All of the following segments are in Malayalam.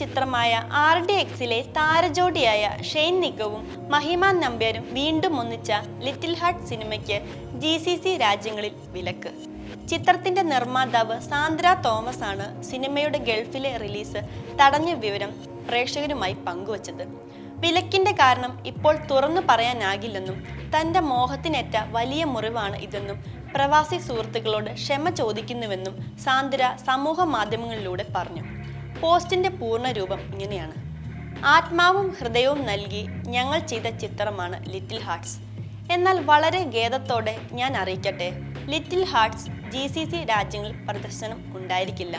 ചിത്രമായ ആർ ഡി എക്സിലെ താരജോഡിയായ ഷെയ്ൻ നിഗവും മഹിമ നമ്പ്യാരും വീണ്ടും ഒന്നിച്ച ലിറ്റിൽ ഹാർട്ട് സിനിമയ്ക്ക് ജി സി സി രാജ്യങ്ങളിൽ വിലക്ക്. ചിത്രത്തിന്റെ നിർമ്മാതാവ് സാന്ദ്ര തോമസ് ആണ് സിനിമയുടെ ഗൾഫിലെ റിലീസ് തടഞ്ഞ വിവരം പ്രേക്ഷകരുമായി പങ്കുവച്ചത്. വിലക്കിന്റെ കാരണം ഇപ്പോൾ തുറന്നു പറയാനാകില്ലെന്നും തന്റെ മോഹത്തിനേറ്റ വലിയ മുറിവാണ് ഇതെന്നും പ്രവാസി സുഹൃത്തുക്കളോട് ക്ഷമ ചോദിക്കുന്നുവെന്നും സാന്ദ്ര സമൂഹ മാധ്യമങ്ങളിലൂടെ പറഞ്ഞു. പോസ്റ്റിന്റെ പൂർണ രൂപം ഇങ്ങനെയാണ്. ആത്മാവും ഹൃദയവും നൽകി ഞങ്ങൾ ചെയ്ത ചിത്രമാണ് ലിറ്റിൽ ഹാർട്ട്സ് എന്നാൽ വളരെ ഖേദത്തോടെ ഞാൻ അറിയിക്കട്ടെ little hearts G C C രാജ്യങ്ങളിൽ പ്രദർശനം ഉണ്ടായിരിക്കില്ല.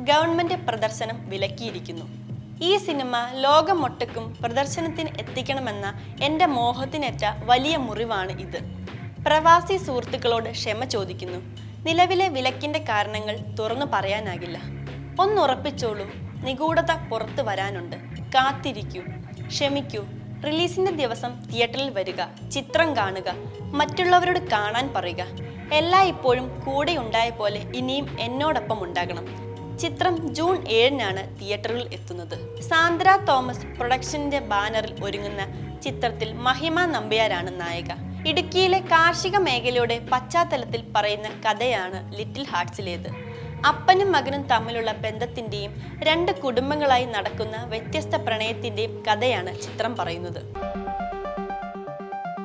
ഗവൺമെന്റ് പ്രദർശനം വിലക്കിയിരിക്കുന്നു. ഈ സിനിമ ലോകമൊട്ടുക്കും പ്രദർശനത്തിന് എത്തിക്കണമെന്ന എന്റെ മോഹത്തിനേറ്റ വലിയ മുറിവാണ് ഇത്. പ്രവാസി സുഹൃത്തുക്കളോട് ക്ഷമ ചോദിക്കുന്നു. നിലവിലെ വിലക്കിന്റെ കാരണങ്ങൾ തുറന്നു പറയാനാകില്ല. ഒന്നുറപ്പിച്ചോളൂ. നിഗൂഢത പുറത്തു വരാനുണ്ട്. കാത്തിരിക്കൂ. ക്ഷമിക്കൂ. റിലീസിന്റെ ദിവസം തിയേറ്ററിൽ വരിക ചിത്രം കാണുക മറ്റുള്ളവരോട് കാണാൻ പറയുക. എല്ലാ ഇപ്പോഴും കൂടെ ഉണ്ടായ പോലെ ഇനിയും എന്നോടൊപ്പം ഉണ്ടാകണം. ചിത്രം ജൂൺ ഏഴിനാണ് തിയേറ്ററിൽ എത്തുന്നത്. സാന്ദ്ര തോമസ് പ്രൊഡക്ഷന്റെ ബാനറിൽ ഒരുങ്ങുന്ന ചിത്രത്തിൽ മഹിമ നമ്പ്യാരാണ് നായിക. ഇടുക്കിയിലെ കാർഷിക മേഖലയുടെ പശ്ചാത്തലത്തിൽ പറയുന്ന കഥയാണ് ലിറ്റിൽ ഹാർട്സിലേത്. അപ്പനും മകനും തമ്മിലുള്ള ബന്ധത്തിന്റെയും രണ്ട് കുടുംബങ്ങളായി നടക്കുന്ന വ്യത്യസ്ത പ്രണയത്തിന്റെയും കഥയാണ് ചിത്രം പറയുന്നത്.